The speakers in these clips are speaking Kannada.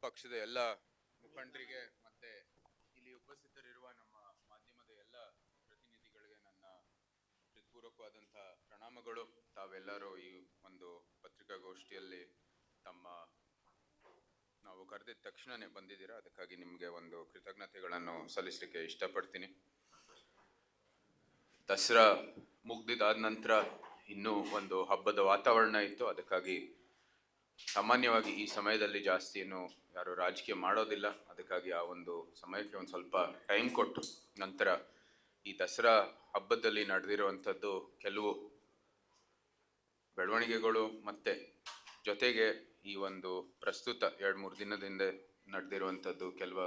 ಪಕ್ಷದ ಎಲ್ಲ ಮುಖಂಡರಿಗೆ ಮತ್ತೆ ಇಲ್ಲಿ ಉಪಸ್ಥಿತರಿರುವ ನಮ್ಮ ಮಾಧ್ಯಮದ ಎಲ್ಲ ಪ್ರತಿನಿಧಿಗಳಿಗೆ ನನ್ನ ಹೃತ್ಪೂರ್ವಕವಾದಂತಹ ಪ್ರಣಾಮಗಳು. ತಾವೆಲ್ಲರೂ ಈ ಒಂದು ಪತ್ರಿಕಾಗೋಷ್ಠಿಯಲ್ಲಿ ತಮ್ಮ ನಾವು ಕರೆದಿದ್ದ ತಕ್ಷಣನೇ ಬಂದಿದ್ದೀರಾ? ಅದಕ್ಕಾಗಿ ನಿಮಗೆ ಒಂದು ಕೃತಜ್ಞತೆಗಳನ್ನು ಸಲ್ಲಿಸಲಿಕ್ಕೆ ಇಷ್ಟಪಡ್ತೀನಿ. ದಸರಾ ಮುಗ್ದಿದಾದ ನಂತರ ಇನ್ನೂ ಒಂದು ಹಬ್ಬದ ವಾತಾವರಣ ಇತ್ತು. ಅದಕ್ಕಾಗಿ ಸಾಮಾನ್ಯವಾಗಿ ಈ ಸಮಯದಲ್ಲಿ ಜಾಸ್ತಿ ಏನು ಯಾರು ರಾಜಕೀಯ ಮಾಡೋದಿಲ್ಲ. ಅದಕ್ಕಾಗಿ ಆ ಒಂದು ಸಮಯಕ್ಕೆ ಒಂದು ಸ್ವಲ್ಪ ಟೈಮ್ ಕೊಟ್ಟು ನಂತರ ಈ ದಸರಾ ಹಬ್ಬದಲ್ಲಿ ನಡೆದಿರುವಂಥದ್ದು ಕೆಲವು ಬೆಳವಣಿಗೆಗಳು ಮತ್ತು ಜೊತೆಗೆ ಈ ಒಂದು ಪ್ರಸ್ತುತ ಎರಡು ಮೂರು ದಿನದಿಂದ ನಡೆದಿರುವಂಥದ್ದು ಕೆಲವು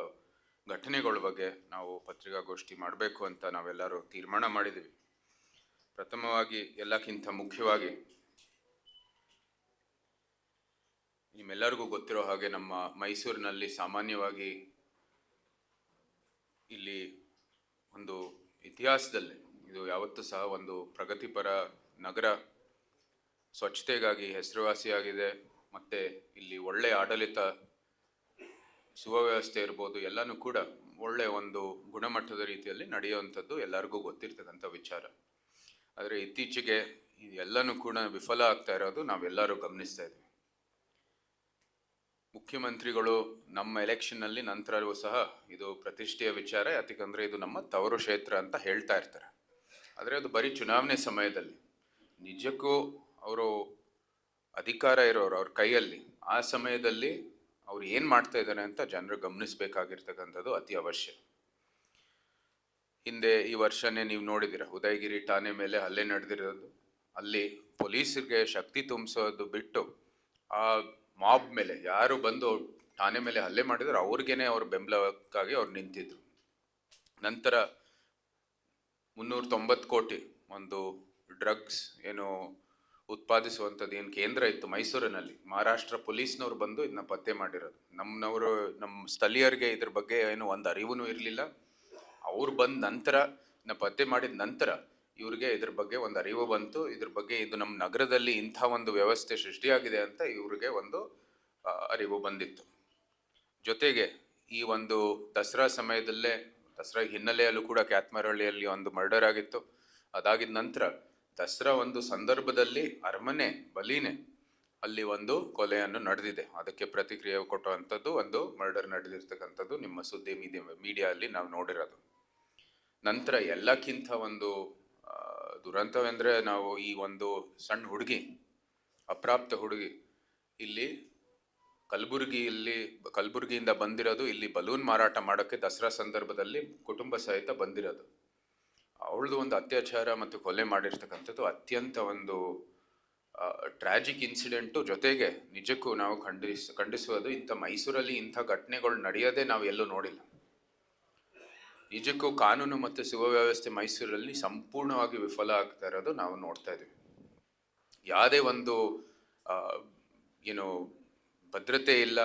ಘಟನೆಗಳ ಬಗ್ಗೆ ನಾವು ಪತ್ರಿಕಾಗೋಷ್ಠಿ ಮಾಡಬೇಕು ಅಂತ ನಾವೆಲ್ಲರೂ ತೀರ್ಮಾನ ಮಾಡಿದ್ದೀವಿ ಪ್ರಥಮವಾಗಿ ಎಲ್ಲಕ್ಕಿಂತ ಮುಖ್ಯವಾಗಿ ನಿಮ್ಮೆಲ್ಲರಿಗೂ ಗೊತ್ತಿರೋ ಹಾಗೆ ನಮ್ಮ ಮೈಸೂರಿನಲ್ಲಿ ಸಾಮಾನ್ಯವಾಗಿ ಇಲ್ಲಿ ಒಂದು ಇತಿಹಾಸದಲ್ಲಿ, ಇದು ಯಾವತ್ತೂ ಸಹ ಒಂದು ಪ್ರಗತಿಪರ ನಗರ, ಸ್ವಚ್ಛತೆಗಾಗಿ ಹೆಸರುವಾಸಿಯಾಗಿದೆ, ಮತ್ತು ಇಲ್ಲಿ ಒಳ್ಳೆಯ ಆಡಳಿತ, ಸುವ್ಯವಸ್ಥೆ ಇರ್ಬೋದು, ಎಲ್ಲನೂ ಕೂಡ ಒಳ್ಳೆಯ ಒಂದು ಗುಣಮಟ್ಟದ ರೀತಿಯಲ್ಲಿ ನಡೆಯುವಂಥದ್ದು ಎಲ್ಲರಿಗೂ ಗೊತ್ತಿರ್ತಕ್ಕಂಥ ವಿಚಾರ. ಆದರೆ ಇತ್ತೀಚೆಗೆ ಎಲ್ಲನೂ ಕೂಡ ವಿಫಲ ಆಗ್ತಾ ಇರೋದು ನಾವೆಲ್ಲರೂ ಗಮನಿಸ್ತಾ ಇದ್ದೀವಿ. ಮುಖ್ಯಮಂತ್ರಿಗಳು ನಮ್ಮ ಎಲೆಕ್ಷನ್ನಲ್ಲಿ ನಂತರವೂ ಸಹ ಇದು ಪ್ರತಿಷ್ಠೆಯ ವಿಚಾರ, ಯಾಕಂದ್ರೆ ಇದು ನಮ್ಮ ತವರು ಕ್ಷೇತ್ರ ಅಂತ ಹೇಳ್ತಾ ಇರ್ತಾರೆ. ಆದರೆ ಅದು ಬರೀ ಚುನಾವಣೆ ಸಮಯದಲ್ಲಿ. ನಿಜಕ್ಕೂ ಅವರು ಅಧಿಕಾರ ಇರೋರು ಅವ್ರ ಕೈಯಲ್ಲಿ. ಆ ಸಮಯದಲ್ಲಿ ಅವ್ರು ಏನು ಮಾಡ್ತಾ ಇದ್ದಾರೆ ಅಂತ ಜನರು ಗಮನಿಸಬೇಕಾಗಿರ್ತಕ್ಕಂಥದ್ದು ಅತಿ ಅವಶ್ಯ. ಹಿಂದೆ ಈ ವರ್ಷನೇ ನೀವು ನೋಡಿದಿರ ಉದಯಗಿರಿ ಠಾಣೆ ಮೇಲೆ ಹಲ್ಲೆ ನಡೆದಿರೋದು. ಅಲ್ಲಿ ಪೊಲೀಸರಿಗೆ ಶಕ್ತಿ ತುಂಬಿಸೋದು ಬಿಟ್ಟು ಆ ಮಾಬ್ ಮೇಲೆ, ಯಾರು ಬಂದು ಠಾಣೆ ಮೇಲೆ ಹಲ್ಲೆ ಮಾಡಿದ್ರು ಅವ್ರಿಗೇನೆ ಅವ್ರ ಬೆಂಬಲಕ್ಕಾಗಿ ಅವ್ರು ನಿಂತಿದ್ರು. ನಂತರ ಮುನ್ನೂರ ತೊಂಬತ್ತು ಕೋಟಿ ಒಂದು ಡ್ರಗ್ಸ್ ಏನು ಉತ್ಪಾದಿಸುವಂಥದ್ದು ಏನು ಕೇಂದ್ರ ಇತ್ತು ಮೈಸೂರಿನಲ್ಲಿ. ಮಹಾರಾಷ್ಟ್ರ ಪೊಲೀಸ್ನವ್ರು ಬಂದು ಇದನ್ನ ಪತ್ತೆ ಮಾಡಿರೋದು. ನಮ್ಮನವರು ನಮ್ಮ ಸ್ಥಳೀಯರಿಗೆ ಇದ್ರ ಬಗ್ಗೆ ಏನು ಒಂದು ಅರಿವು ಇರಲಿಲ್ಲ. ಅವ್ರು ಬಂದ ನಂತರ ಇದನ್ನ ಪತ್ತೆ ಮಾಡಿದ ನಂತರ ಇವ್ರಿಗೆ ಇದ್ರ ಬಗ್ಗೆ ಒಂದು ಅರಿವು ಬಂತು. ಇದ್ರ ಬಗ್ಗೆ ಇದು ನಮ್ಮ ನಗರದಲ್ಲಿ ಇಂಥ ಒಂದು ವ್ಯವಸ್ಥೆ ಸೃಷ್ಟಿಯಾಗಿದೆ ಅಂತ ಇವ್ರಿಗೆ ಒಂದು ಅರಿವು ಬಂದಿತ್ತು. ಜೊತೆಗೆ ಈ ಒಂದು ದಸರಾ ಸಮಯದಲ್ಲೇ, ದಸರಾ ಹಿನ್ನೆಲೆಯಲ್ಲೂ ಕೂಡ ಕ್ಯಾತ್ಮರಹಳ್ಳಿಯಲ್ಲಿ ಒಂದು ಮರ್ಡರ್ ಆಗಿತ್ತು. ಅದಾಗಿದ ನಂತರ ದಸರಾ ಒಂದು ಸಂದರ್ಭದಲ್ಲಿ ಅರಮನೆ ಬಲಿನೇ ಅಲ್ಲಿ ಒಂದು ಕೊಲೆಯನ್ನು ನಡೆದಿದೆ. ಅದಕ್ಕೆ ಪ್ರತಿಕ್ರಿಯೆ ಕೊಟ್ಟುವಂಥದ್ದು ಒಂದು ಮರ್ಡರ್ ನಡೆದಿರ್ತಕ್ಕಂಥದ್ದು ನಿಮ್ಮ ಸುದ್ದಿ ಮೀಡಿಯಾ ಮೀಡಿಯಾ ನಾವು ನೋಡಿರೋದು. ನಂತರ ಎಲ್ಲಕ್ಕಿಂತ ಒಂದು ದುರಂತವೆಂದ್ರೆ ನಾವು ಈ ಒಂದು ಸಣ್ಣ ಹುಡುಗಿ, ಅಪ್ರಾಪ್ತ ಹುಡುಗಿ. ಇಲ್ಲಿ ಕಲಬುರಗಿಯಲ್ಲಿ, ಕಲಬುರಗಿಯಿಂದ ಬಂದಿರೋದು, ಇಲ್ಲಿ ಬಲೂನ್ ಮಾರಾಟ ಮಾಡೋಕ್ಕೆ ದಸರಾ ಸಂದರ್ಭದಲ್ಲಿ ಕುಟುಂಬ ಸಹಿತ ಬಂದಿರೋದು. ಅವಳದು ಒಂದು ಅತ್ಯಾಚಾರ ಮತ್ತು ಕೊಲೆ ಮಾಡಿರ್ತಕ್ಕಂಥದ್ದು ಅತ್ಯಂತ ಒಂದು ಟ್ರಾಜಿಕ್ ಇನ್ಸಿಡೆಂಟು ಜೊತೆಗೆ ನಿಜಕ್ಕೂ ನಾವು ಖಂಡಿಸ್, ಖಂಡಿಸುವುದು ಇಂಥ ಮೈಸೂರಲ್ಲಿ ಇಂಥ ಘಟನೆಗಳು ನಡೆಯೋದೇ ನಾವು ಎಲ್ಲೂ ನೋಡಿಲ್ಲ. ನಿಜಕ್ಕೂ ಕಾನೂನು ಮತ್ತು ಸುವ್ಯವಸ್ಥೆ ಮೈಸೂರಲ್ಲಿ ಸಂಪೂರ್ಣವಾಗಿ ವಿಫಲ ಆಗ್ತಾ ಇರೋದು ನಾವು ನೋಡ್ತಾ ಇದ್ದೀವಿ. ಯಾವುದೇ ಒಂದು ಏನು ಭದ್ರತೆ ಇಲ್ಲ,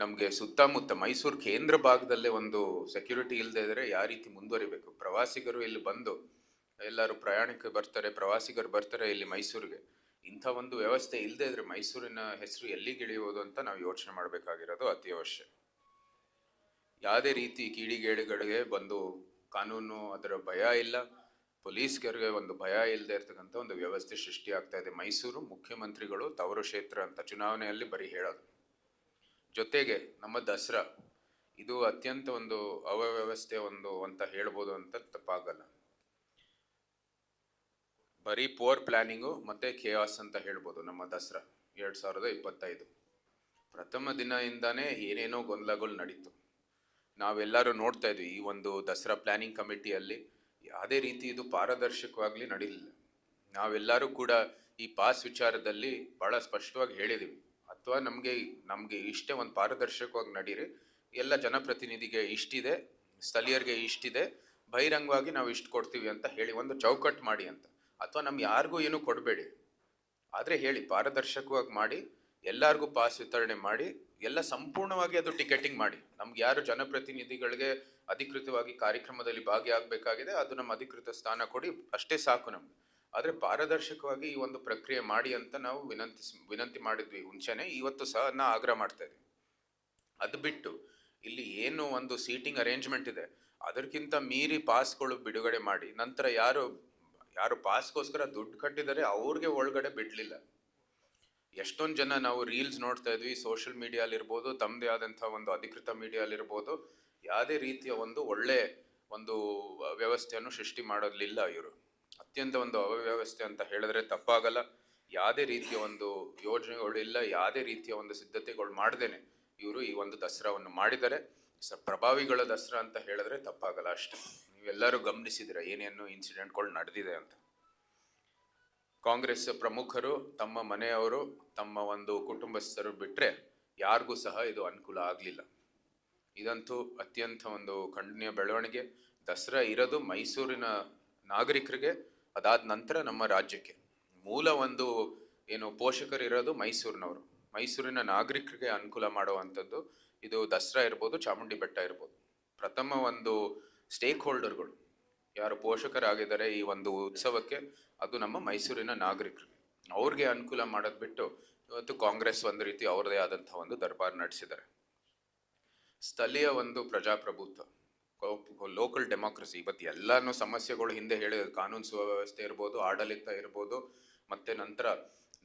ನಮಗೆ ಸುತ್ತಮುತ್ತ ಮೈಸೂರು ಕೇಂದ್ರ ಭಾಗದಲ್ಲೇ ಒಂದು ಸೆಕ್ಯೂರಿಟಿ ಇಲ್ಲದೆ ಇದ್ದರೆ ಯಾವ ರೀತಿ ಮುಂದುವರಿಬೇಕು? ಪ್ರವಾಸಿಗರು ಇಲ್ಲಿ ಬಂದು, ಎಲ್ಲರೂ ಪ್ರಯಾಣಿಕರು ಬರ್ತಾರೆ, ಪ್ರವಾಸಿಗರು ಬರ್ತಾರೆ ಇಲ್ಲಿ ಮೈಸೂರಿಗೆ. ಇಂಥ ಒಂದು ವ್ಯವಸ್ಥೆ ಇಲ್ಲದೆ ಇದ್ರೆ ಮೈಸೂರಿನ ಹೆಸರು ಎಲ್ಲಿಗಿಳಿಯುವುದು ಅಂತ ನಾವು ಯೋಚನೆ ಮಾಡಬೇಕಾಗಿರೋದು ಅತಿ ಅವಶ್ಯ ಯಾವುದೇ ರೀತಿ ಕೀಳಿಗೇಡುಗಳಿಗೆ ಬಂದು ಕಾನೂನು ಅದರ ಭಯ ಇಲ್ಲ. ಪೊಲೀಸ್ಗರಿಗೆ ಒಂದು ಭಯ ಇಲ್ಲದೆ ಇರ್ತಕ್ಕಂಥ ಒಂದು ವ್ಯವಸ್ಥೆ ಸೃಷ್ಟಿ ಆಗ್ತಾ ಇದೆ. ಮೈಸೂರು ಮುಖ್ಯಮಂತ್ರಿಗಳು ತವರು ಕ್ಷೇತ್ರ ಅಂತ ಚುನಾವಣೆಯಲ್ಲಿ ಬರೀ ಹೇಳೋದು. ಜೊತೆಗೆ ನಮ್ಮ ದಸರಾ, ಇದು ಅತ್ಯಂತ ಒಂದು ಅವ್ಯವಸ್ಥೆ ಒಂದು ಅಂತ ಹೇಳ್ಬೋದು ಅಂತ ತಪ್ಪಾಗಲ್ಲ. ಬರೀ ಪೋರ್ ಪ್ಲಾನಿಂಗು ಮತ್ತೆ ಕೆಆಸ್ ಅಂತ ಹೇಳ್ಬೋದು ನಮ್ಮ ದಸರಾ, ಎರಡ್ ಸಾವಿರದ ಇಪ್ಪತ್ತೈದು. ಪ್ರಥಮ ದಿನದಿಂದಾನೇ ಏನೇನೋ ಗೊಂದಲಗಳು ನಡೀತು. ನಾವೆಲ್ಲರೂ ನೋಡ್ತಾ ಇದ್ವಿ ಈ ಒಂದು ದಸರಾ ಪ್ಲಾನಿಂಗ್ ಕಮಿಟಿಯಲ್ಲಿ ಯಾವುದೇ ರೀತಿ ಇದು ಪಾರದರ್ಶಕವಾಗಲಿ ನಡೀಲಿಲ್ಲ. ನಾವೆಲ್ಲರೂ ಕೂಡ ಈ ಪಾಸ್ ವಿಚಾರದಲ್ಲಿ ಭಾಳ ಸ್ಪಷ್ಟವಾಗಿ ಹೇಳಿದ್ದೀವಿ ಅಥವಾ ನಮಗೆ ನಮಗೆ ಇಷ್ಟೇ ಒಂದು ಪಾರದರ್ಶಕವಾಗಿ ನಡೀರಿ. ಎಲ್ಲ ಜನಪ್ರತಿನಿಧಿಗೆ ಇಷ್ಟಿದೆ, ಸ್ಥಳೀಯರಿಗೆ ಇಷ್ಟಿದೆ, ಬಹಿರಂಗವಾಗಿ ನಾವು ಇಷ್ಟು ಕೊಡ್ತೀವಿ ಅಂತ ಹೇಳಿ ಒಂದು ಚೌಕಟ್ಟು ಮಾಡಿ ಅಂತ. ಅಥವಾ ನಮ್ಗೆ ಯಾರಿಗೂ ಏನು ಕೊಡಬೇಡಿ. ಆದರೆ ಹೇಳಿ ಪಾರದರ್ಶಕವಾಗಿ ಮಾಡಿ, ಎಲ್ಲರಿಗೂ ಪಾಸ್ ವಿತರಣೆ ಮಾಡಿ ಎಲ್ಲ ಸಂಪೂರ್ಣವಾಗಿ ಅದು ಟಿಕೆಟಿಂಗ್ ಮಾಡಿ. ನಮ್ಗೆ ಯಾರು ಜನಪ್ರತಿನಿಧಿಗಳಿಗೆ ಅಧಿಕೃತವಾಗಿ ಕಾರ್ಯಕ್ರಮದಲ್ಲಿ ಭಾಗಿಯಾಗಬೇಕಾಗಿದೆ, ಅದು ನಮ್ಮ ಅಧಿಕೃತ ಸ್ಥಾನ ಕೊಡಿ, ಅಷ್ಟೇ ಸಾಕು ನಮ್ಗೆ. ಆದರೆ ಪಾರದರ್ಶಕವಾಗಿ ಈ ಒಂದು ಪ್ರಕ್ರಿಯೆ ಮಾಡಿ ಅಂತ ನಾವು ವಿನಂತಿ ವಿನಂತಿ ಮಾಡಿದ್ವಿ ಮುಂಚೆನೆ, ಇವತ್ತು ಸಹ ನಾ ಆಗ್ರಹ ಮಾಡ್ತಾ ಇದ್ದೀವಿ ಅದು ಬಿಟ್ಟು ಇಲ್ಲಿ ಏನು ಒಂದು ಸೀಟಿಂಗ್ ಅರೇಂಜ್ಮೆಂಟ್ ಇದೆ, ಅದಕ್ಕಿಂತ ಮೀರಿ ಪಾಸ್ಗಳು ಬಿಡುಗಡೆ ಮಾಡಿ, ನಂತರ ಯಾರು ಯಾರು ಪಾಸ್ಗೋಸ್ಕರ ದುಡ್ಡು ಕಟ್ಟಿದರೆ ಅವ್ರಿಗೆ ಒಳಗಡೆ ಬಿಡ್ಲಿಲ್ಲ. ಎಷ್ಟೊಂದು ಜನ ನಾವು ರೀಲ್ಸ್ ನೋಡ್ತಾ ಇದ್ವಿ ಸೋಷಿಯಲ್ ಮೀಡಿಯಾ ಇರ್ಬೋದು ತಮ್ಮದೇ ಆದಂಥ ಒಂದು ಅಧಿಕೃತ ಮೀಡಿಯಾ ಇರ್ಬೋದು ಯಾವುದೇ ರೀತಿಯ ಒಂದು ಒಳ್ಳೆ ಒಂದು ವ್ಯವಸ್ಥೆಯನ್ನು ಸೃಷ್ಟಿ ಮಾಡಲಿಲ್ಲ ಇವರು. ಅತ್ಯಂತ ಒಂದು ಅವ್ಯವಸ್ಥೆ ಅಂತ ಹೇಳಿದ್ರೆ ತಪ್ಪಾಗಲ್ಲ. ಯಾವುದೇ ರೀತಿಯ ಒಂದು ಯೋಜನೆಗಳು ಇಲ್ಲ, ಯಾವುದೇ ರೀತಿಯ ಒಂದು ಸಿದ್ಧತೆಗಳು ಮಾಡ್ದೇನೆ ಇವರು ಈ ಒಂದು ದಸರಾವನ್ನು ಮಾಡಿದರೆ ಸ, ಪ್ರಭಾವಿಗಳ ದಸರಾ ಅಂತ ಹೇಳಿದ್ರೆ ತಪ್ಪಾಗಲ್ಲ ಅಷ್ಟೇ. ನೀವೆಲ್ಲರೂ ಗಮನಿಸಿದಿರ ಏನೇನು ಇನ್ಸಿಡೆಂಟ್ಗಳು ನಡೆದಿದೆ ಅಂತ. ಕಾಂಗ್ರೆಸ್ ಪ್ರಮುಖರು, ತಮ್ಮ ಮನೆಯವರು, ತಮ್ಮ ಒಂದು ಕುಟುಂಬಸ್ಥರು ಬಿಟ್ಟರೆ ಯಾರಿಗೂ ಸಹ ಇದು ಅನುಕೂಲ ಆಗಲಿಲ್ಲ. ಇದಂತೂ ಅತ್ಯಂತ ಒಂದು ಖಂಡನೀಯ ಬೆಳವಣಿಗೆ. ದಸರಾ ಇರೋದು ಮೈಸೂರಿನ ನಾಗರಿಕರಿಗೆ, ಅದಾದ ನಂತರ ನಮ್ಮ ರಾಜ್ಯಕ್ಕೆ. ಮೂಲ ಒಂದು ಏನು ಪೋಷಕರು ಇರೋದು ಮೈಸೂರಿನವರು. ಮೈಸೂರಿನ ನಾಗರಿಕರಿಗೆ ಅನುಕೂಲ ಮಾಡುವಂಥದ್ದು ಇದು ದಸರಾ ಇರ್ಬೋದು ಚಾಮುಂಡಿ ಬೆಟ್ಟ ಇರ್ಬೋದು. ಪ್ರಥಮ ಒಂದು ಸ್ಟೇಕ್ ಹೋಲ್ಡರ್ಗಳು ಯಾರು ಪೋಷಕರಾಗಿದ್ದಾರೆ ಈ ಒಂದು ಉತ್ಸವಕ್ಕೆ, ಅದು ನಮ್ಮ ಮೈಸೂರಿನ ನಾಗರಿಕರು. ಅವ್ರಿಗೆ ಅನುಕೂಲ ಮಾಡೋದು ಬಿಟ್ಟು ಇವತ್ತು ಕಾಂಗ್ರೆಸ್ ಒಂದು ರೀತಿ ಅವರದೇ ಆದಂತಹ ಒಂದು ದರ್ಬಾರ್ ನಡೆಸಿದ್ದಾರೆ. ಸ್ಥಳೀಯ ಒಂದು ಪ್ರಜಾಪ್ರಭುತ್ವ ಲೋಕಲ್ ಡೆಮಾಕ್ರಸಿ ಇವತ್ತು ಎಲ್ಲಾನು ಸಮಸ್ಯೆಗಳು ಹಿಂದೆ ಹೇಳಿದ ಕಾನೂನು ಸುವ್ಯವಸ್ಥೆ ಇರ್ಬೋದು, ಆಡಳಿತ ಇರ್ಬೋದು, ಮತ್ತೆ ನಂತರ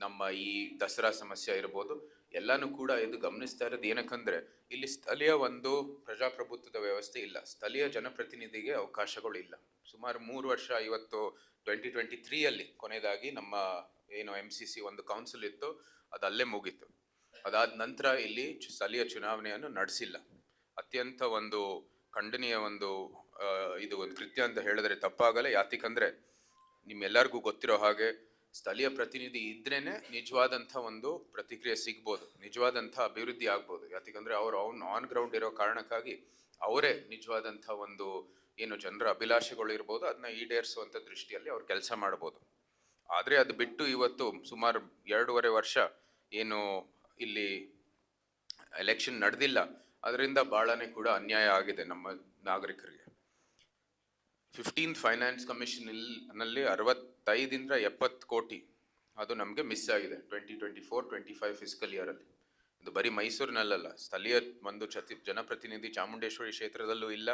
ನಮ್ಮ ಈ ದಸರಾ ಸಮಸ್ಯೆ ಇರ್ಬೋದು ಎಲ್ಲಾನು ಕೂಡ ಇದು ಗಮನಿಸ್ತಾ ಇರೋದು ಏನಕ್ಕಂದ್ರೆ, ಇಲ್ಲಿ ಸ್ಥಳೀಯ ಒಂದು ಪ್ರಜಾಪ್ರಭುತ್ವದ ವ್ಯವಸ್ಥೆ ಇಲ್ಲ. ಸ್ಥಳೀಯ ಜನಪ್ರತಿನಿಧಿಗೆ ಅವಕಾಶಗಳು ಇಲ್ಲ. ಸುಮಾರು ಮೂರು ವರ್ಷ ಇವತ್ತು ಟ್ವೆಂಟಿ ಟ್ವೆಂಟಿ ತ್ರೀಯಲ್ಲಿ ಕೊನೆಯದಾಗಿ ನಮ್ಮ ಏನು ಎಂ ಸಿ ಸಿ ಒಂದು ಕೌನ್ಸಿಲ್ ಇತ್ತು, ಅದು ಅಲ್ಲೇ ಮುಗೀತು. ಅದಾದ ನಂತರ ಇಲ್ಲಿ ಸ್ಥಳೀಯ ಚುನಾವಣೆಯನ್ನು ನಡೆಸಿಲ್ಲ. ಅತ್ಯಂತ ಒಂದು ಖಂಡನೀಯ ಒಂದು ಇದು ಒಂದು ಕೃತ್ಯ ಅಂತ ಹೇಳಿದ್ರೆ ತಪ್ಪಾಗಲ್ಲ. ಯಾತಿಕಂದ್ರೆ ನಿಮ್ಮೆಲ್ಲರಿಗೂ ಗೊತ್ತಿರೋ ಹಾಗೆ ಸ್ಥಳೀಯ ಪ್ರತಿನಿಧಿ ಇದ್ರೇನೆ ನಿಜವಾದಂಥ ಒಂದು ಪ್ರತಿಕ್ರಿಯೆ ಸಿಗ್ಬೋದು, ನಿಜವಾದಂಥ ಅಭಿವೃದ್ಧಿ ಆಗ್ಬೋದು. ಯಾಕಂದ್ರೆ ಅವರು ಅವ್ನು ಆನ್ ಗ್ರೌಂಡ್ ಇರೋ ಕಾರಣಕ್ಕಾಗಿ ಅವರೇ ನಿಜವಾದಂಥ ಒಂದು ಏನು ಜನರ ಅಭಿಲಾಷೆಗಳು ಇರ್ಬೋದು ಅದನ್ನ ಈಡೇರಿಸುವಂಥ ದೃಷ್ಟಿಯಲ್ಲಿ ಅವ್ರು ಕೆಲಸ ಮಾಡ್ಬೋದು. ಆದರೆ ಅದು ಬಿಟ್ಟು ಇವತ್ತು ಸುಮಾರು ಎರಡೂವರೆ ವರ್ಷ ಏನು ಇಲ್ಲಿ ಎಲೆಕ್ಷನ್ ನಡೆದಿಲ್ಲ, ಅದರಿಂದ ಬಹಳನೇ ಕೂಡ ಅನ್ಯಾಯ ಆಗಿದೆ ನಮ್ಮ ನಾಗರಿಕರಿಗೆ. ಫಿಫ್ಟೀನ್ತ್ ಫೈನಾನ್ಸ್ ಕಮಿಷನ್ನಲ್ಲಿ ಅರವತ್ತೈದಿಂದ ಎಪ್ಪತ್ತು ಕೋಟಿ ಅದು ನಮಗೆ ಮಿಸ್ ಆಗಿದೆ twenty twenty four twenty five physical ಇಯರಲ್ಲಿ ಇದು ಬರೀ ಮೈಸೂರಿನಲ್ಲಲ್ಲ, ಸ್ಥಳೀಯ ಒಂದು ಚತಿ ಜನಪ್ರತಿನಿಧಿ ಚಾಮುಂಡೇಶ್ವರಿ ಕ್ಷೇತ್ರದಲ್ಲೂ ಇಲ್ಲ.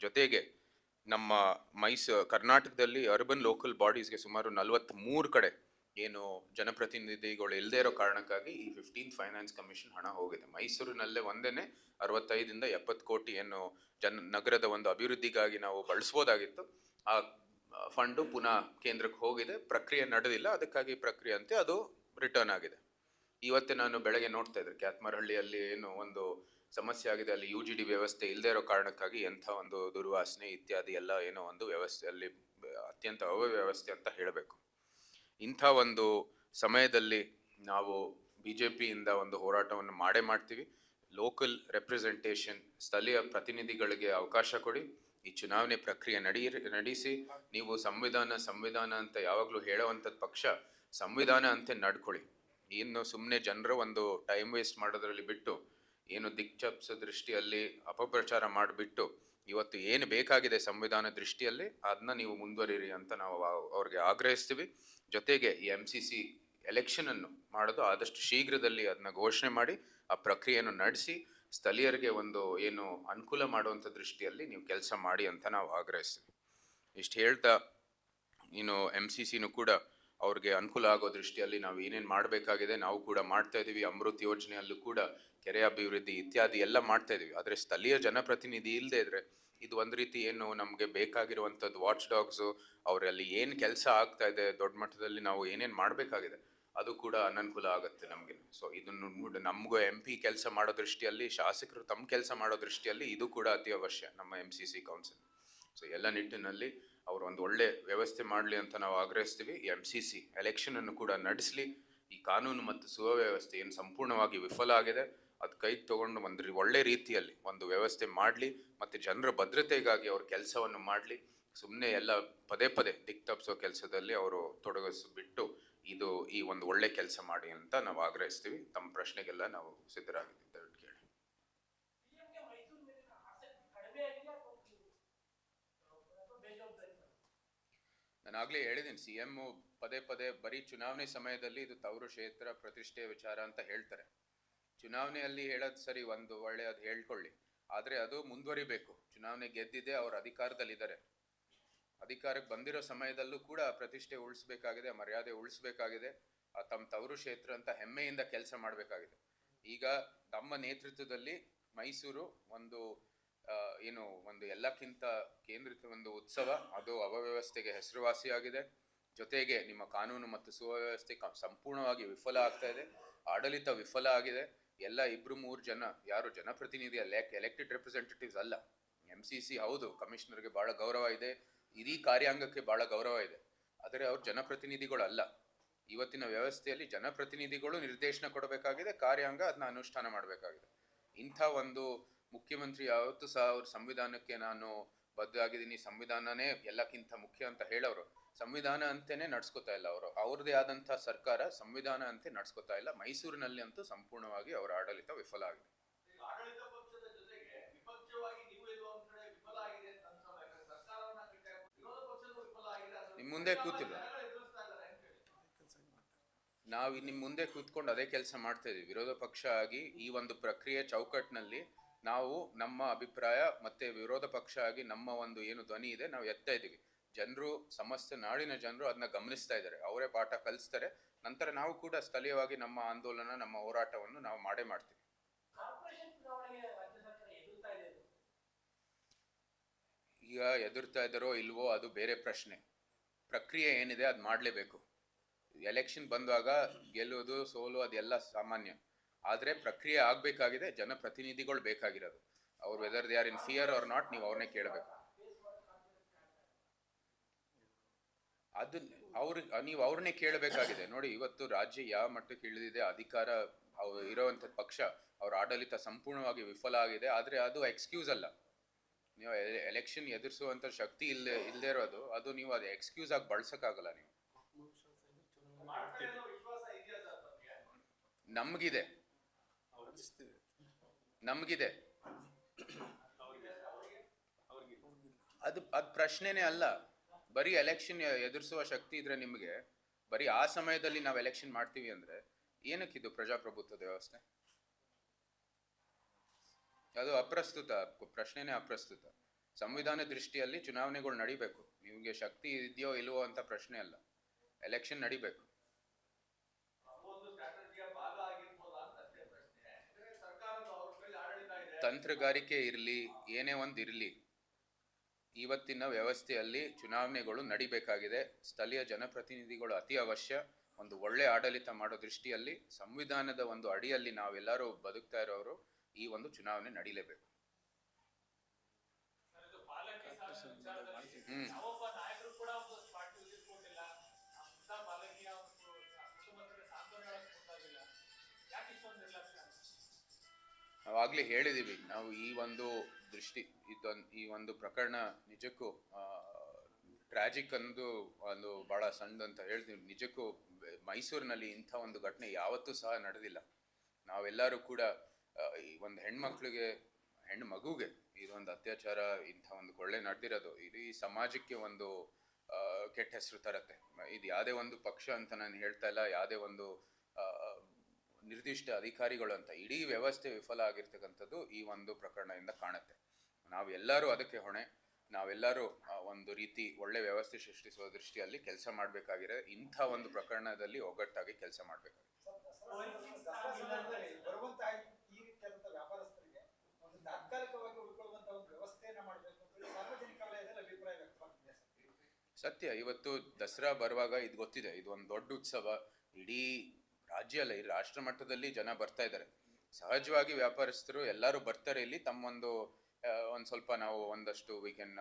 ಜೊತೆಗೆ ನಮ್ಮ ಮೈಸೂ, ಕರ್ನಾಟಕದಲ್ಲಿ ಅರ್ಬನ್ ಲೋಕಲ್ ಬಾಡೀಸ್ಗೆ ಸುಮಾರು ನಲವತ್ತ್ಮೂರು ಕಡೆ ಏನು ಜನಪ್ರತಿನಿಧಿಗಳು ಇಲ್ಲದೆ ಇರೋ ಕಾರಣಕ್ಕಾಗಿ ಈ ಫಿಫ್ಟೀನ್ ಫೈನಾನ್ಸ್ ಕಮಿಷನ್ ಹಣ ಹೋಗಿದೆ. ಮೈಸೂರಿನಲ್ಲೇ ಒಂದೇನೆ ಅರವತ್ತೈದಿಂದ ಎಪ್ಪತ್ತು ಕೋಟಿ ಏನು ಜನ ನಗರದ ಒಂದು ಅಭಿವೃದ್ಧಿಗಾಗಿ ನಾವು ಬಳಸ್ಬೋದಾಗಿತ್ತು. ಆ ಫಂಡು ಪುನಃ ಕೇಂದ್ರಕ್ಕೆ ಹೋಗಿದೆ. ಪ್ರಕ್ರಿಯೆ ನಡೆದಿಲ್ಲ. ಅದಕ್ಕಾಗಿ ಪ್ರಕ್ರಿಯೆ ಅಂತೆ ಅದು ರಿಟರ್ನ್ ಆಗಿದೆ. ಇವತ್ತೇ ನಾನು ಬೆಳಗ್ಗೆ ನೋಡ್ತಾ ಇದ್ದೆ. ಕ್ಯಾತ್ಮರಹಳ್ಳಿಯಲ್ಲಿ ಏನು ಒಂದು ಸಮಸ್ಯೆ ಆಗಿದೆ. ಅಲ್ಲಿ ಯು ಜಿ ಡಿ ವ್ಯವಸ್ಥೆ ಇಲ್ಲದೆ ಇರೋ ಕಾರಣಕ್ಕಾಗಿ ಎಂಥ ಒಂದು ದುರ್ವಾಸನೆ ಇತ್ಯಾದಿ ಎಲ್ಲ ಏನೋ ಒಂದು ವ್ಯವಸ್ಥೆಯಲ್ಲಿ ಅತ್ಯಂತ ಅವ್ಯವಸ್ಥೆ ಅಂತ ಹೇಳಬೇಕು. ಇಂಥ ಒಂದು ಸಮಯದಲ್ಲಿ ನಾವು ಬಿ ಜೆ ಪಿಯಿಂದ ಒಂದು ಹೋರಾಟವನ್ನು ಮಾಡೇ ಮಾಡ್ತೀವಿ. ಲೋಕಲ್ ರೆಪ್ರೆಸೆಂಟೇಷನ್, ಸ್ಥಳೀಯ ಪ್ರತಿನಿಧಿಗಳಿಗೆ ಅವಕಾಶ ಕೊಡಿ. ಈ ಚುನಾವಣೆ ಪ್ರಕ್ರಿಯೆ ನಡೆಯ ನಡೆಸಿ. ನೀವು ಸಂವಿಧಾನ ಸಂವಿಧಾನ ಅಂತ ಯಾವಾಗಲೂ ಹೇಳೋವಂಥದ್ದು ಪಕ್ಷ, ಸಂವಿಧಾನ ಅಂತೆ ನಡ್ಕೊಳ್ಳಿ. ಇನ್ನು ಸುಮ್ಮನೆ ಜನರು ಒಂದು ಟೈಮ್ ವೇಸ್ಟ್ ಮಾಡೋದ್ರಲ್ಲಿ ಬಿಟ್ಟು, ಏನು ದಿಕ್ಚಪ್ಸ ದೃಷ್ಟಿಯಲ್ಲಿ ಅಪಪ್ರಚಾರ ಮಾಡಿಬಿಟ್ಟು, ಇವತ್ತು ಏನು ಬೇಕಾಗಿದೆ ಸಂವಿಧಾನ ದೃಷ್ಟಿಯಲ್ಲಿ ಅದನ್ನ ನೀವು ಮುಂದುವರಿಯಿರಿ ಅಂತ ನಾವು ಅವ್ರಿಗೆ ಆಗ್ರಹಿಸ್ತೀವಿ. ಜೊತೆಗೆ ಈ ಎಂ ಸಿ ಸಿ ಎಲೆಕ್ಷನನ್ನು ಮಾಡೋದು ಆದಷ್ಟು ಶೀಘ್ರದಲ್ಲಿ ಅದನ್ನ ಘೋಷಣೆ ಮಾಡಿ, ಆ ಪ್ರಕ್ರಿಯೆಯನ್ನು ನಡೆಸಿ, ಸ್ಥಳೀಯರಿಗೆ ಒಂದು ಏನು ಅನುಕೂಲ ಮಾಡುವಂಥ ದೃಷ್ಟಿಯಲ್ಲಿ ನೀವು ಕೆಲಸ ಮಾಡಿ ಅಂತ ನಾವು ಆಗ್ರಹಿಸ್ತೀವಿ. ಇಷ್ಟು ಹೇಳ್ತಾ ಇನ್ನು ಎಂ ಸಿ ಸಿನೂ ಕೂಡ ಅವ್ರಿಗೆ ಅನುಕೂಲ ಆಗೋ ದೃಷ್ಟಿಯಲ್ಲಿ ನಾವು ಏನೇನು ಮಾಡಬೇಕಾಗಿದೆ ನಾವು ಕೂಡ ಮಾಡ್ತಾ ಇದ್ದೀವಿ. ಅಮೃತ್ ಯೋಜನೆಯಲ್ಲೂ ಕೂಡ ಕೆರೆ ಅಭಿವೃದ್ಧಿ ಇತ್ಯಾದಿ ಎಲ್ಲ ಮಾಡ್ತಾ ಇದ್ದೀವಿ. ಆದರೆ ಸ್ಥಳೀಯ ಜನಪ್ರತಿನಿಧಿ ಇಲ್ಲದೆ ಇದ್ರೆ ಇದು ಒಂದು ರೀತಿ ಏನು ನಮಗೆ ಬೇಕಾಗಿರುವಂಥದ್ದು ವಾಚ್ ಡಾಗ್ಸು ಅವರಲ್ಲಿ ಏನು ಕೆಲಸ ಆಗ್ತಾ ಇದೆ ದೊಡ್ಡ ಮಟ್ಟದಲ್ಲಿ ನಾವು ಏನೇನು ಮಾಡಬೇಕಾಗಿದೆ, ಅದು ಕೂಡ ಅನನುಕೂಲ ಆಗುತ್ತೆ ನಮಗೆ. ಸೊ ಇದನ್ನು ನಮಗೂ ಎಂ ಪಿ ಕೆಲಸ ಮಾಡೋ ದೃಷ್ಟಿಯಲ್ಲಿ, ಶಾಸಕರು ತಮ್ಮ ಕೆಲಸ ಮಾಡೋ ದೃಷ್ಟಿಯಲ್ಲಿ ಇದು ಕೂಡ ಅತಿ ಅವಶ್ಯ ನಮ್ಮ M C C council so ಎಲ್ಲ ನಿಟ್ಟಿನಲ್ಲಿ ಅವರು ಒಂದು ಒಳ್ಳೆ ವ್ಯವಸ್ಥೆ ಮಾಡಲಿ ಅಂತ ನಾವು ಆಗ್ರಹಿಸ್ತೀವಿ. ಎಂ ಸಿ ಸಿ ಎಲೆಕ್ಷನ್ ಅನ್ನು ಕೂಡ ನಡೆಸಲಿ. ಈ ಕಾನೂನು ಮತ್ತು ಸುವ್ಯವಸ್ಥೆ ಏನು ಸಂಪೂರ್ಣವಾಗಿ ವಿಫಲ ಆಗಿದೆ. ಅದು ಕೈ ತಗೊಂಡು ಒಂದು ಒಳ್ಳೆ ರೀತಿಯಲ್ಲಿ ಒಂದು ವ್ಯವಸ್ಥೆ ಮಾಡಲಿ, ಮತ್ತು ಜನರ ಭದ್ರತೆಗಾಗಿ ಅವ್ರ ಕೆಲಸವನ್ನು ಮಾಡಲಿ. ಸುಮ್ಮನೆ ಎಲ್ಲ ಪದೇ ಪದೇ ದಿಕ್ ತಪ್ಪಿಸೋ ಕೆಲಸದಲ್ಲಿ ಅವರು ತೊಡಗಿಸ್ಬಿಟ್ಟು ಇದು ಈ ಒಂದು ಒಳ್ಳೆ ಕೆಲಸ ಮಾಡಿ ಅಂತ ನಾವು ಆಗ್ರಹಿಸ್ತೀವಿ. ತಮ್ಮ ಪ್ರಶ್ನೆಗೆಲ್ಲ ನಾವು ಸಿದ್ಧರಾಗಿದ್ದೇವೆ ಕೇಳಿ. ಸಿಎಂಗೆ ಮೈಸೂರು ಮೇಲಿನ ಆಸಕ್ತಿ ಕಡಿಮೆ ಆಗಿದೆ ಅಥವಾ ಅಥವಾ ಬೇಜವಾಬ್ದಾರಿ ನಾನು ಆಗ್ಲೇ ಹೇಳಿದ್ದೀನಿ ಸಿ ಎಂ ಪದೇ ಪದೇ ಬರೀ ಚುನಾವಣೆ ಸಮಯದಲ್ಲಿ ಇದು ತವರು ಕ್ಷೇತ್ರ ಪ್ರತಿಷ್ಠೆಯ ವಿಚಾರ ಅಂತ ಹೇಳ್ತಾರೆ. ಚುನಾವಣೆಯಲ್ಲಿ ಹೇಳೋದು ಸರಿ, ಒಂದು ಒಳ್ಳೆ ಅದು ಹೇಳ್ಕೊಳ್ಳಿ. ಆದರೆ ಅದು ಮುಂದುವರಿಬೇಕು. ಚುನಾವಣೆ ಗೆದ್ದಿದೆ, ಅವರು ಅಧಿಕಾರದಲ್ಲಿದ್ದಾರೆ. ಅಧಿಕಾರಕ್ಕೆ ಬಂದಿರೋ ಸಮಯದಲ್ಲೂ ಕೂಡ ಪ್ರತಿಷ್ಠೆ ಉಳಿಸ್ಬೇಕಾಗಿದೆ, ಮರ್ಯಾದೆ ಉಳಿಸ್ಬೇಕಾಗಿದೆ ತಮ್ಮ ತವರು ಕ್ಷೇತ್ರ ಅಂತ ಹೆಮ್ಮೆಯಿಂದ ಕೆಲಸ ಮಾಡಬೇಕಾಗಿದೆ. ಈಗ ತಮ್ಮ ನೇತೃತ್ವದಲ್ಲಿ ಮೈಸೂರು ಒಂದು ಏನು, ಒಂದು ಎಲ್ಲಕ್ಕಿಂತ ಕೇಂದ್ರಿತ ಒಂದು ಉತ್ಸವ, ಅದು ಅವ್ಯವಸ್ಥೆಗೆ ಹೆಸರುವಾಸಿಯಾಗಿದೆ. ಜೊತೆಗೆ ನಿಮ್ಮ ಕಾನೂನು ಮತ್ತು ಸುವ್ಯವಸ್ಥೆ ಸಂಪೂರ್ಣವಾಗಿ ವಿಫಲ ಆಗ್ತಾ ಇದೆ. ಆಡಳಿತ ವಿಫಲ ಆಗಿದೆ. ಎಲ್ಲ ಇಬ್ರು ಮೂರು ಜನ, ಯಾರು ಜನಪ್ರತಿನಿಧಿ ಅಲ್ಲ ಎಲೆಕ್ಟೆಡ್ ರೆಪ್ರೆಸೆಂಟೇಟಿವ್ಸ್ ಅಲ್ಲ. ಎಂ ಸಿ ಸಿ ಹೌದು ಕಮಿಷನರ್ಗೆ ಬಹಳ ಗೌರವ ಇದೆ. ಇಡೀ ಕಾರ್ಯಾಂಗಕ್ಕೆ ಬಹಳ ಗೌರವ ಇದೆ. ಆದರೆ ಅವ್ರು ಜನಪ್ರತಿನಿಧಿಗಳು ಅಲ್ಲ ಇವತ್ತಿನ ವ್ಯವಸ್ಥೆಯಲ್ಲಿ ಜನಪ್ರತಿನಿಧಿಗಳು ನಿರ್ದೇಶನ ಕೊಡಬೇಕಾಗಿದೆ, ಕಾರ್ಯಾಂಗ ಅದನ್ನ ಅನುಷ್ಠಾನ ಮಾಡಬೇಕಾಗಿದೆ. ಇಂಥ ಒಂದು ಮುಖ್ಯಮಂತ್ರಿ ಯಾವತ್ತೂ ಸಹ ಅವ್ರ ಸಂವಿಧಾನಕ್ಕೆ ನಾನು ಬದ್ಧಾಗಿದ್ದೀನಿ ಸಂವಿಧಾನನೇ ಎಲ್ಲಕ್ಕಿಂತ ಮುಖ್ಯ ಅಂತ ಹೇಳೋರು. ಸಂವಿಧಾನ ಅಂತೆಯೇ ನಡ್ಸ್ಕೊತಾ ಇಲ್ಲ ಅವರು. ಅವ್ರದೇ ಆದಂಥ ಸರ್ಕಾರ ಸಂವಿಧಾನ ಅಂತೆ ನಡ್ಸ್ಕೊತಾ ಇಲ್ಲ. ಮೈಸೂರಿನಲ್ಲಿ ಅಂತೂ ಸಂಪೂರ್ಣವಾಗಿ ಅವರ ಆಡಳಿತ ವಿಫಲ ಆಗಿದೆ. ನಿಮ್ ಮುಂದೆ ಕೂತಿಲ್ಲ. ನಾವು ನಿಮ್ಮ ಮುಂದೆ ಕೂತ್ಕೊಂಡು ಅದೇ ಕೆಲಸ ಮಾಡ್ತಾ ಇದೀವಿ. ವಿರೋಧ ಪಕ್ಷ ಆಗಿ ಈ ಒಂದು ಪ್ರಕ್ರಿಯೆ ಚೌಕಟ್ಟಿನಲ್ಲಿ ನಾವು ನಮ್ಮ ಅಭಿಪ್ರಾಯ ಮತ್ತೆ ವಿರೋಧ ಪಕ್ಷ ಆಗಿ ನಮ್ಮ ಒಂದು ಏನು ಧ್ವನಿ ಇದೆ ನಾವು ಎತ್ತಾ ಇದ್ದೀವಿ. ಜನರು ಸಮಸ್ತ ನಾಡಿನ ಜನರು ಅದನ್ನ ಗಮನಿಸ್ತಾ ಇದ್ದಾರೆ. ಅವರೇ ಪಾಠ ಕಲಿಸ್ತಾರೆ. ನಂತರ ನಾವು ಕೂಡ ಸ್ಥಳೀಯವಾಗಿ ನಮ್ಮ ಆಂದೋಲನ ನಮ್ಮ ಹೋರಾಟವನ್ನು ನಾವು ಮಾಡೇ ಮಾಡ್ತೀವಿ. ಈಗ ಎದುರ್ತಾ ಇದ್ದಾರೋ ಇಲ್ವೋ ಅದು ಬೇರೆ ಪ್ರಶ್ನೆ. ಪ್ರಕ್ರಿಯೆ ಏನಿದೆ ಅದು ಮಾಡಲೇಬೇಕು. ಎಲೆಕ್ಷನ್ ಬಂದಾಗ ಗೆಲ್ಲುವುದು ಸೋಲು ಅದೆಲ್ಲ ಸಾಮಾನ್ಯ. ಆದರೆ ಪ್ರಕ್ರಿಯೆ ಆಗಬೇಕಾಗಿದೆ ಜನಪ್ರತಿನಿಧಿಗಳು ಬೇಕಾಗಿರೋದು. ಅವ್ರು whether they are in fear or not ನೀವು ಅವ್ರನ್ನೇ ಕೇಳಬೇಕು. ಅದು ಅವ್ರ ನೀವು ಅವ್ರನ್ನೇ ಕೇಳಬೇಕಾಗಿದೆ. ನೋಡಿ, ಇವತ್ತು ರಾಜ್ಯ ಯಾವ ಮಟ್ಟಕ್ಕೆ ಇಳಿದಿದೆ, ಅಧಿಕಾರ ಇರೋವಂಥ ಪಕ್ಷ, ಅವ್ರ ಆಡಳಿತ ಸಂಪೂರ್ಣವಾಗಿ ವಿಫಲ ಆಗಿದೆ. ಆದರೆ ಅದು ಎಕ್ಸ್ಕ್ಯೂಸ್ ಅಲ್ಲ. ನೀವು ಎಲೆಕ್ಷನ್ ಎದುರಿಸುವಂಥ ಶಕ್ತಿ ಇಲ್ಲದೆ ಇಲ್ಲದೆ ಇರೋದು, ಅದು ನೀವು ಅದು ಎಕ್ಸ್ಕ್ಯೂಸ್ ಆಗಿ ಬಳಸೋಕ್ಕಾಗಲ್ಲ ನೀವು. ನಮಗಿದೆ. ನಮಗಿದೆ. ಅದು ಅದು ಪ್ರಶ್ನೆನೇ ಅಲ್ಲ. ಬರೀ ಎಲೆಕ್ಷನ್ ಎದುರಿಸುವ ಶಕ್ತಿ ಇದ್ರೆ ನಿಮಗೆ, ಬರೀ ಆ ಸಮಯದಲ್ಲಿ ನಾವು ಎಲೆಕ್ಷನ್ ಮಾಡ್ತೀವಿ ಅಂದ್ರೆ ಏನಕ್ಕಿದು ಪ್ರಜಾಪ್ರಭುತ್ವದ ವ್ಯವಸ್ಥೆ? ಅದು ಅಪ್ರಸ್ತುತ, ಪ್ರಶ್ನೆನೇ ಅಪ್ರಸ್ತುತ. ಸಂವಿಧಾನ ದೃಷ್ಟಿಯಲ್ಲಿ ಚುನಾವಣೆಗಳು ನಡಿಬೇಕು. ನಿಮಗೆ ಶಕ್ತಿ ಇದೆಯೋ ಇಲ್ವೋ ಅಂತ ಪ್ರಶ್ನೆ ಅಲ್ಲ. ಎಲೆಕ್ಷನ್ ನಡಿಬೇಕು. ತಂತ್ರಗಾರಿಕೆ ಇರಲಿ, ಏನೇ ಒಂದು ಇರಲಿ ಇವತ್ತಿನ ವ್ಯವಸ್ಥೆಯಲ್ಲಿ ಚುನಾವಣೆಗಳು ನಡಿಬೇಕಾಗಿದೆ. ಸ್ಥಳೀಯ ಜನಪ್ರತಿನಿಧಿಗಳು ಅತಿ ಅವಶ್ಯ. ಒಂದು ಒಳ್ಳೆ ಆಡಳಿತ ಮಾಡೋ ದೃಷ್ಟಿಯಲ್ಲಿ, ಸಂವಿಧಾನದ ಒಂದು ಅಡಿಯಲ್ಲಿ ನಾವೆಲ್ಲರೂ ಬದುಕ್ತಾ ಇರೋರು ಈ ಒಂದು ಚುನಾವಣೆ ನಡೀಲೇಬೇಕು. ನಾವಾಗ್ಲೇ ಹೇಳಿದೀವಿ, ನಾವು ಈ ಒಂದು ದೃಷ್ಟಿ, ಇದೊಂದು, ಈ ಒಂದು ಪ್ರಕರಣ ನಿಜಕ್ಕೂ ಟ್ರಾಜಿಕ್ ಅಂದು ಒಂದು ಬಹಳ ಸಣ್ಣದಂತ ಹೇಳ್ತೀವಿ ನಿಜಕ್ಕೂ ಮೈಸೂರಿನಲ್ಲಿ ಇಂಥ ಒಂದು ಘಟನೆ ಯಾವತ್ತೂ ಸಹ ನಡೆದಿಲ್ಲ. ನಾವೆಲ್ಲರೂ ಕೂಡ ಈ ಒಂದು ಹೆಣ್ಮಕ್ಳಿಗೆ, ಹೆಣ್ಣು ಮಗುಗೆ ಇದೊಂದು ಅತ್ಯಾಚಾರ, ಇಂಥ ಒಂದು ಕೊಳ್ಳೆ ನಡೆದಿರೋದು, ಇಡೀ ಸಮಾಜಕ್ಕೆ ಒಂದು ಕೆಟ್ಟ ಹೆಸರು ತರತ್ತೆ. ಇದು ಯಾವುದೇ ಒಂದು ಪಕ್ಷ ಅಂತ ನಾನು ಹೇಳ್ತಾ ಇಲ್ಲ. ಯಾವುದೇ ಒಂದು ನಿರ್ದಿಷ್ಟ ಅಧಿಕಾರಿಗಳು ಅಂತ, ಇಡೀ ವ್ಯವಸ್ಥೆ ವಿಫಲ ಆಗಿರ್ತಕ್ಕಂಥದ್ದು ಈ ಒಂದು ಪ್ರಕರಣದಿಂದ ಕಾಣುತ್ತೆ ನಾವೆಲ್ಲರೂ ಅದಕ್ಕೆ ಹೊಣೆ, ನಾವೆಲ್ಲರೂ ಒಂದು ರೀತಿ ಒಳ್ಳೆ ವ್ಯವಸ್ಥೆ ಸೃಷ್ಟಿಸುವ ದೃಷ್ಟಿಯಲ್ಲಿ ಕೆಲಸ ಮಾಡಬೇಕಾಗಿದೆ ಇಂಥ ಒಂದು ಪ್ರಕರಣದಲ್ಲಿ ಒಗ್ಗಟ್ಟಾಗಿ ಕೆಲಸ ಮಾಡಬೇಕಾಗಿದೆ. ಸತ್ಯ, ಇವತ್ತು ದಸರಾ ಬರುವಾಗ ಇದು ಗೊತ್ತಿದೆ, ಇದು ಒಂದು ದೊಡ್ಡ ಉತ್ಸವ, ಇಡೀ ರಾಜ್ಯ ಅಲ್ಲ ಈ ರಾಷ್ಟ್ರ ಮಟ್ಟದಲ್ಲಿ ಜನ ಬರ್ತಾ ಇದ್ದಾರೆ. ಸಹಜವಾಗಿ ವ್ಯಾಪಾರಸ್ಥರು ಎಲ್ಲರೂ ಬರ್ತಾರೆ ಇಲ್ಲಿ. ತಮ್ಮೊಂದು ಒಂದು ಸ್ವಲ್ಪ ನಾವು ಒಂದಷ್ಟು ವೀಕೆಂಡ್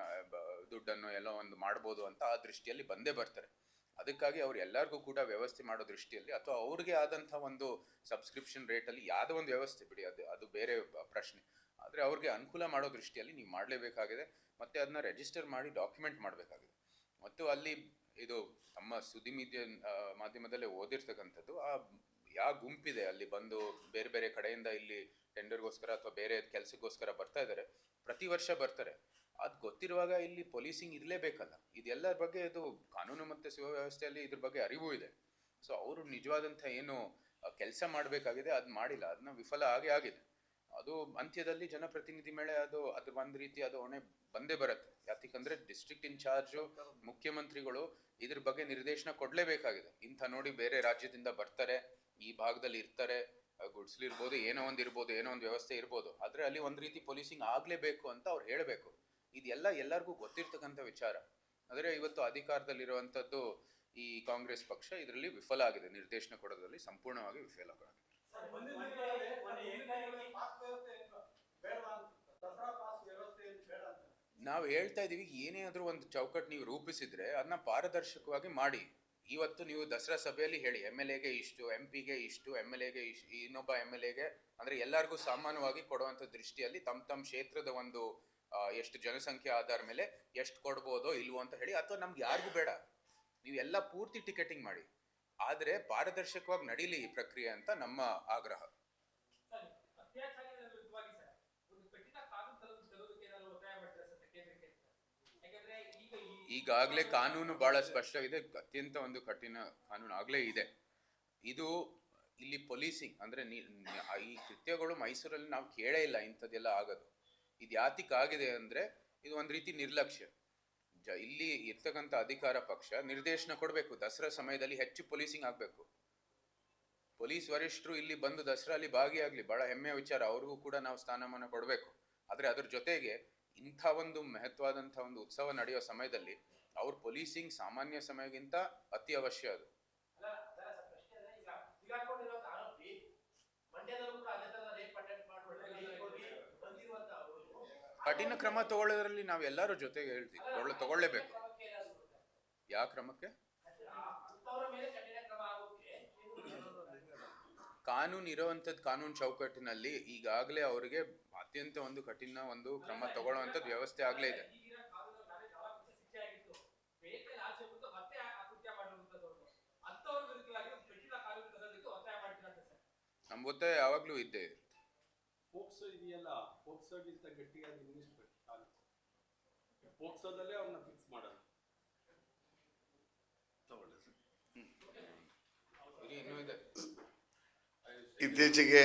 ದುಡ್ಡನ್ನು ಎಲ್ಲ ಒಂದು ಮಾಡ್ಬೋದು ಅಂತ ಆ ದೃಷ್ಟಿಯಲ್ಲಿ ಬಂದೇ ಬರ್ತಾರೆ. ಅದಕ್ಕಾಗಿ ಅವ್ರು ಎಲ್ಲರಿಗೂ ಕೂಡ ವ್ಯವಸ್ಥೆ ಮಾಡೋ ದೃಷ್ಟಿಯಲ್ಲಿ ಅಥವಾ ಅವ್ರಿಗೆ ಆದಂಥ ಒಂದು ಸಬ್ಸ್ಕ್ರಿಪ್ಷನ್ ರೇಟಲ್ಲಿ ಯಾವುದೋ ಒಂದು ವ್ಯವಸ್ಥೆ, ಬಿಡಿ, ಅದು ಅದು ಬೇರೆ ಪ್ರಶ್ನೆ. ಆದರೆ ಅವ್ರಿಗೆ ಅನುಕೂಲ ಮಾಡೋ ದೃಷ್ಟಿಯಲ್ಲಿ ನೀವು ಮಾಡಲೇಬೇಕಾಗಿದೆ. ಮತ್ತೆ ಅದನ್ನ ರಿಜಿಸ್ಟರ್ ಮಾಡಿ ಡಾಕ್ಯುಮೆಂಟ್ ಮಾಡಬೇಕಾಗಿದೆ. ಮತ್ತು ಅಲ್ಲಿ ಇದು ನಮ್ಮ ಸುದ್ದಿ ಮೀಡಿಯಾ ಮಾಧ್ಯಮದಲ್ಲೇ ಓದಿರ್ತಕ್ಕಂಥದ್ದು, ಆ ಯಾವ ಗುಂಪಿದೆ, ಅಲ್ಲಿ ಬಂದು ಬೇರೆ ಬೇರೆ ಕಡೆಯಿಂದ ಇಲ್ಲಿ ಟೆಂಡರ್ಗೋಸ್ಕರ ಅಥವಾ ಬೇರೆ ಕೆಲಸಕ್ಕೋಸ್ಕರ ಬರ್ತಾ ಇದ್ದಾರೆ, ಪ್ರತಿ ವರ್ಷ ಬರ್ತಾರೆ. ಅದು ಗೊತ್ತಿರುವಾಗ ಇಲ್ಲಿ ಪೊಲೀಸಿಂಗ್ ಇರಲೇಬೇಕಲ್ಲ. ಇದೆಲ್ಲರ ಬಗ್ಗೆ ಇದು ಕಾನೂನು ಮತ್ತು ಸುವ್ಯವಸ್ಥೆಯಲ್ಲಿ ಇದ್ರ ಬಗ್ಗೆ ಅರಿವು ಇದೆ. ಸೊ ಅವರು ನಿಜವಾದಂಥ ಏನು ಕೆಲಸ ಮಾಡಬೇಕಾಗಿದೆ, ಅದು ಮಾಡಿಲ್ಲ. ಅದನ್ನ ವಿಫಲ ಆಗೇ ಆಗಿದೆ. ಅದು ಅಂತ್ಯದಲ್ಲಿ ಜನಪ್ರತಿನಿಧಿ ಮೇಲೆ ಅದು ಅದು ಒಂದ್ ರೀತಿ ಅದು ಹೊಣೆ ಬಂದೇ ಬರುತ್ತೆ. ಯಾಕಂದ್ರೆ ಡಿಸ್ಟ್ರಿಕ್ಟ್ ಇನ್ಚಾರ್ಜ್ ಮುಖ್ಯಮಂತ್ರಿಗಳು ಇದ್ರ ಬಗ್ಗೆ ನಿರ್ದೇಶನ ಕೊಡ್ಲೇಬೇಕಾಗಿದೆ. ಇಂಥ ನೋಡಿ ಬೇರೆ ರಾಜ್ಯದಿಂದ ಬರ್ತಾರೆ, ಈ ಭಾಗದಲ್ಲಿ ಇರ್ತಾರೆ ಗುಡ್ಸ್ಲಿರ್ಬೋದು ಏನೋ ಒಂದ್ ಇರ್ಬೋದು, ಏನೋ ಒಂದು ವ್ಯವಸ್ಥೆ ಇರ್ಬೋದು. ಆದ್ರೆ ಅಲ್ಲಿ ಒಂದ್ ರೀತಿ ಪೊಲೀಸಿಂಗ್ ಆಗ್ಲೇಬೇಕು ಅಂತ ಅವ್ರು ಹೇಳಬೇಕು. ಇದೆಲ್ಲ ಎಲ್ಲರಿಗೂ ಗೊತ್ತಿರ್ತಕ್ಕಂಥ ವಿಚಾರ. ಆದರೆ ಇವತ್ತು ಅಧಿಕಾರದಲ್ಲಿರುವಂಥದ್ದು ಈ ಕಾಂಗ್ರೆಸ್ ಪಕ್ಷ, ಇದರಲ್ಲಿ ವಿಫಲ ಆಗಿದೆ. ನಿರ್ದೇಶನ ಕೊಡೋದ್ರಲ್ಲಿ ಸಂಪೂರ್ಣವಾಗಿ ವಿಫಲ ನಾವು ಹೇಳ್ತಾ ಇದೀವಿ ಏನೇ ಆದ್ರೂ ಒಂದು ಚೌಕಟ್ಟು ನೀವು ರೂಪಿಸಿದ್ರೆ ಅದನ್ನ ಪಾರದರ್ಶಕವಾಗಿ ಮಾಡಿ. ಇವತ್ತು ನೀವು ದಸರಾ ಸಭೆಯಲ್ಲಿ ಹೇಳಿ ಎಂ ಎಲ್ ಎಗೆ ಇಷ್ಟು ಎಂ ಪಿಗೆ ಇಷ್ಟು ಎಂ ಎಲ್ ಎಗೆ ಇಷ್ಟು ಇನ್ನೊಬ್ಬ ಎಂ ಎಲ್ ಎಗೆ ಅಂದ್ರೆ ಎಲ್ಲರಿಗೂ ಸಾಮಾನ್ಯವಾಗಿ ಕೊಡುವಂತ ದೃಷ್ಟಿಯಲ್ಲಿ ತಮ್ಮ ತಮ್ಮ ಕ್ಷೇತ್ರದ ಒಂದು ಎಷ್ಟು ಜನಸಂಖ್ಯೆ ಆಧಾರ ಮೇಲೆ ಎಷ್ಟು ಕೊಡ್ಬೋದೋ ಇಲ್ವೋ ಅಂತ ಹೇಳಿ ಅಥವಾ ನಮ್ಗೆ ಯಾರಿಗೂ ಬೇಡ. ನೀವು ಎಲ್ಲ ಪೂರ್ತಿ ಟಿಕೆಟಿಂಗ್ ಮಾಡಿ. ಆದ್ರೆ ಪಾರದರ್ಶಕವಾಗಿ ನಡೀಲಿ ಈ ಪ್ರಕ್ರಿಯೆ ಅಂತ ನಮ್ಮ ಆಗ್ರಹ. ಈಗಾಗಲೇ ಕಾನೂನು ಬಹಳ ಸ್ಪಷ್ಟವಿದೆ ಅತ್ಯಂತ ಒಂದು ಕಠಿಣ ಕಾನೂನು ಆಗಲೇ ಇದೆ. ಇದು ಇಲ್ಲಿ ಪೊಲೀಸಿಂಗ್ ಅಂದ್ರೆ ಈ ಕೃತ್ಯಗಳು ಮೈಸೂರಲ್ಲಿ ನಾವು ಕೇಳೇ ಇಲ್ಲ ಇಂಥದ್ದೆಲ್ಲ ಆಗೋದು. ಇದು ಯಾತಿಕ್ ಆಗಿದೆ ಅಂದ್ರೆ ಇದು ಒಂದು ರೀತಿ ನಿರ್ಲಕ್ಷ್ಯ. ಇಲ್ಲಿ ಇರ್ತಕ್ಕಂಥ ಅಧಿಕಾರ ಪಕ್ಷ ನಿರ್ದೇಶನ ಕೊಡಬೇಕು. ದಸರಾ ಸಮಯದಲ್ಲಿ ಹೆಚ್ಚು ಪೊಲೀಸಿಂಗ್ ಆಗಬೇಕು. ಪೊಲೀಸ್ ವರಿಷ್ಠರು ಇಲ್ಲಿ ಬಂದು ದಸರಾಲಿ ಭಾಗಿಯಾಗಲಿ, ಬಹಳ ಹೆಮ್ಮೆಯ ವಿಚಾರ. ಅವ್ರಿಗೂ ಕೂಡ ನಾವು ಸ್ಥಾನಮಾನ ಕೊಡಬೇಕು. ಆದರೆ ಅದ್ರ ಜೊತೆಗೆ ಇಂಥ ಒಂದು ಮಹತ್ವಾದಂಥ ಒಂದು ಉತ್ಸವ ನಡೆಯೋ ಸಮಯದಲ್ಲಿ ಅವ್ರ ಪೊಲೀಸಿಂಗ್ ಸಾಮಾನ್ಯ ಸಮಯಕ್ಕಿಂತ ಅತಿ ಅವಶ್ಯ ಅದು ಅಲ್ಲ ಅದರ ಪ್ರಶ್ನೆ ಅಂದ್ರೆ ಈಗ ಸಿಗಾಕೊಂಡಿರುವಂತ ಆರೋಪಿ ಮಂಡ್ಯದಲ್ಲೂ ಕೂಡ ಅದೇ ತರ ರೇಪ್ ಅಟೆಂಡ್ ಮಾಡ್ಬಿಟ್ಟು ಜೈಲಿಗೆ ಹೋಗಿ ಬಂದಿರುವಂತ ಅವರು ಕಠಿಣ ಕ್ರಮ ತಗೊಳ್ಳೋದ್ರಲ್ಲಿ ನಾವೆಲ್ಲರೂ ಜೊತೆಗೆ ಹೇಳ್ತೀವಿ. ತಗೊಳ್ಳ, ತಗೊಳ್ಳೇಬೇಕು. ಯಾವ ಕ್ರಮಕ್ಕೆ? ಕಾನೂನು ಇರೋವಂಥದ್ದು ಕಾನೂನು ಚೌಕಟ್ಟಿನಲ್ಲಿ ಈಗಾಗಲೇ ಅವರಿಗೆ ಅತ್ಯಂತ ಒಂದು ಕಠಿಣ ಒಂದು ಕ್ರಮ ತಗೊಳ್ಳುವಂಥದ್ದು ವ್ಯವಸ್ಥೆ ಆಗಲೇ ಇದೆ. ನಮ್ಮ ಒತ್ತಾಯ ಯಾವಾಗಲೂ ಇದ್ದೇ ಇದೆ. ಪೋಕ್ಸೋಗಿಂತ ಗಟ್ಟಿಯಾದ ಇಂಗ್ಲಿಷ್ ಬೇಕು ಕಾನೂನು ಪೋಕ್ಸೋದಲ್ಲೇ ಅವ್ರನ್ನ ಫಿಕ್ಸ್ ಮಾಡೋದು. ಇರಿ, ಇನ್ನೂ ಇದೆ. ಇತ್ತೀಚೆಗೆ